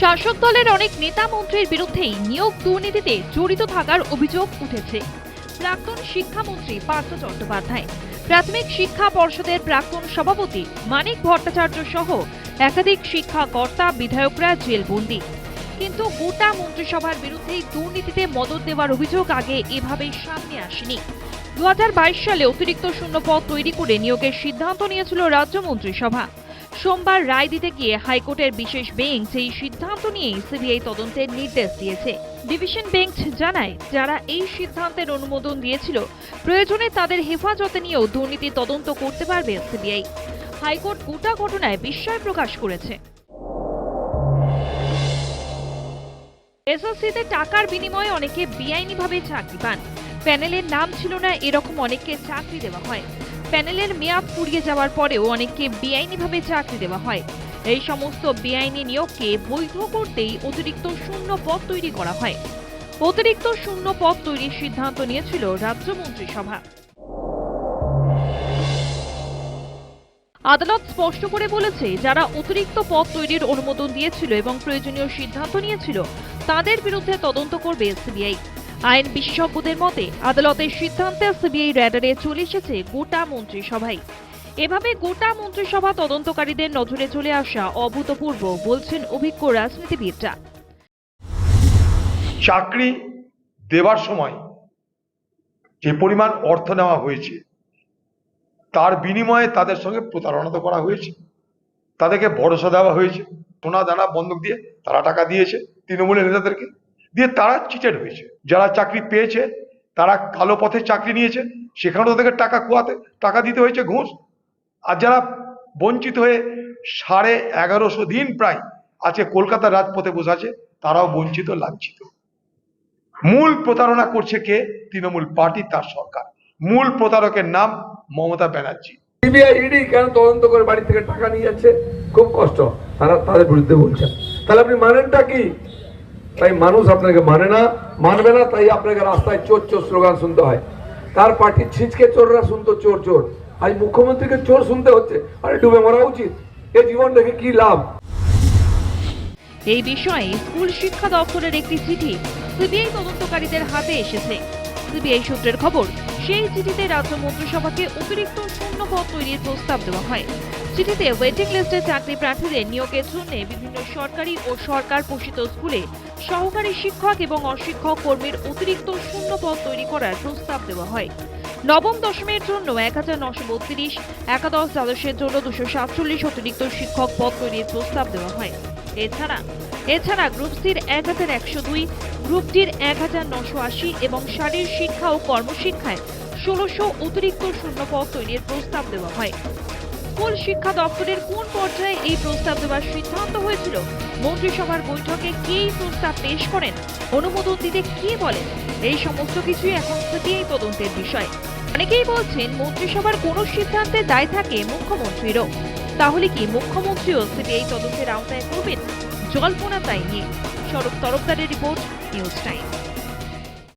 শাসক দলের অনেক নেতা মন্ত্রীর বিরুদ্ধেই নিয়োগ দুর্নীতিতে জড়িত থাকার অভিযোগ উঠেছে। প্রাক্তন শিক্ষামন্ত্রী পার্থ চট্টোপাধ্যায়, প্রাথমিক শিক্ষা পর্ষদের প্রাক্তন সভাপতি মানিক ভট্টাচার্য সহ একাধিক শিক্ষা কর্তা বিধায়করা জেলবন্দি। কিন্তু গোটা মন্ত্রিসভার বিরুদ্ধেই দুর্নীতিতে মদত দেওয়ার অভিযোগ আগে এভাবে সামনে আসেনি। দু হাজার বাইশ সালে অতিরিক্ত শূন্যপদ তৈরি করে নিয়োগের সিদ্ধান্ত নিয়েছিল রাজ্য মন্ত্রিসভা। সোমবার রায় দিতে গিয়ে হাইকোর্টের বিশেষ বেঞ্চ এই সিদ্ধান্ত নিয়ে সিবিআই তদন্তের নির্দেশ দিয়েছে। ডিভিশন বেঞ্চ জানায়, যারা এই সিদ্ধান্তের অনুমোদন দিয়েছিল, প্রয়োজনে তাদের হেফাজতে নিয়েও দুর্নীতি তদন্ত করতে পারবে সিবিআই। হাইকোর্ট গোটা ঘটনায় বিস্ময় প্রকাশ করেছে। এসএসসিতে টাকার বিনিময়ে অনেকে বেআইনিভাবে চাকরি পান। প্যানেলের নাম ছিল না, এরকম অনেককে চাকরি দেওয়া হয়। প্যানেলের মেয়াদ ফুরিয়ে যাওয়ার পরেও অনেককে বেআইনিভাবে চাকরি দেওয়া হয়। এই সমস্ত বেআইনি নিয়োগকে বৈধ করতেই অতিরিক্ত শূন্য পদ তৈরি করা হয়। অতিরিক্ত শূন্য পদ তৈরির সিদ্ধান্ত নিয়েছিল রাজ্য মন্ত্রিসভা। আদালত স্পষ্ট করে বলেছে, যারা অতিরিক্ত পদ তৈরির অনুমোদন দিয়েছিল এবং প্রয়োজনীয় সিদ্ধান্ত নিয়েছিল, তাদের বিরুদ্ধে তদন্ত করবে সিবিআই। আইন বিশেষজ্ঞদের মতে আদালতের সিদ্ধান্তে সিবিআই র্যাডারে চলে এসেছে গোটা মন্ত্রিসভাই। এভাবে গোটা মন্ত্রিসভা তদন্তকারীদের নজরে চলে আসা অভূতপূর্ব, বলছেন অভিজ্ঞ রাজনীতিবিদরা। চাকরি দেওয়ার সময় যে পরিমাণ অর্থ নেওয়া হয়েছে, তার বিনিময়ে তাদের সঙ্গে প্রতারণা তো করা হয়েছে। তাদেরকে ভরসা দেওয়া হয়েছে। সোনা দানা বন্ধক দিয়ে তারা টাকা দিয়েছে তৃণমূলের নেতাদেরকে। দিয়ে তারা চিটেড হয়েছে। যারা চাকরি পেয়েছে, তারা কালো পথে চাকরি নিয়েছে, সেখানেও তাদেরকে টাকা খোয়াতে, টাকা দিতে হয়েছে ঘুষ। আর যারা বঞ্চিত হয়ে সাড়ে এগারোশো দিন প্রায় আজকে কলকাতার রাজপথে বসে আছে, তারাও বঞ্চিত, লাঞ্ছিত। মূল প্রতারণা করছে কে? তৃণমূল পার্টি, তার সরকার। মূল প্রতারকের নাম মমতা ব্যানার্জি। সিবিআই ইডি কেন তদন্ত করে বাড়ি থেকে টাকা নিয়ে যাচ্ছে? খুব কষ্ট। তারা তাদের বিরুদ্ধে বলছেন। তাহলে আপনি মানেনটা কি? তাই মানুষ আপনাকে মানে না, মানবে না, তাই আপনাকে রাস্তায় চোর চোর স্লোগান শুনতে হয়। তার পার্টির ছিঁচকে চোররা শুনতো, চোর চোর। আজ মুখ্যমন্ত্রীকে চোর শুনতে হচ্ছে। আরে ডুবে মরা উচিত। এ জীবন দেখে কি লাভ? এই বিষয়ে স্কুল শিক্ষা দপ্তরের একটি চিঠি সিবিআই তদন্তকারীদের হাতে এসেছে। সিবিআই সূত্রের খবর, সেই চিঠিতে রাজ্য মন্ত্রিসভাকে অতিরিক্ত শূন্য পদ তৈরির প্রস্তাব দেওয়া হয়। চিঠিতে ওয়েটিং লিস্টে চাকরি প্রার্থীদের নিয়োগের জন্য বিভিন্ন সরকারি ও সরকার পোষিত স্কুলে সহকারী শিক্ষক এবং অশিক্ষক কর্মীর অতিরিক্ত শূন্য পদ তৈরি করার প্রস্তাব দেওয়া হয়। নবম দশমের জন্য এক হাজার নশো বত্রিশ, একাদশ দ্বাদশের জন্য দুশো সাতচল্লিশ অতিরিক্ত শিক্ষক পদ তৈরির প্রস্তাব দেওয়া হয়। এছাড়া এছাড়া গ্রুপ সির এক হাজার একশো দুই গ্রুপ ডির এক হাজার নশো আশি এবং শারীর শিক্ষা ও কর্মশিক্ষায় ষোলোশো অতিরিক্ত শূন্য পদ তৈরির প্রস্তাব দেওয়া হয়। স্কুল শিক্ষা দপ্তরের কোন পর্যায়ে এই প্রস্তাব দেওয়ার সিদ্ধান্ত হয়েছিল? মন্ত্রিসভার বৈঠকে কে এই প্রস্তাব পেশ করেন? অনুমোদন দিতে কে বলেন? এই সমস্ত কিছুই এখন সিবিআই তদন্তের বিষয়। অনেকেই বলছেন, মন্ত্রিসভার কোনো সিদ্ধান্তে দায় থাকে মুখ্যমন্ত্রীরও। তাহলে কি মুখ্যমন্ত্রীও সিবিআই তদন্তের আওতায় করবেন জল্পনা তাই নিয়ে সড়ক তরফদারের রিপোর্ট, নিউজ টাইম।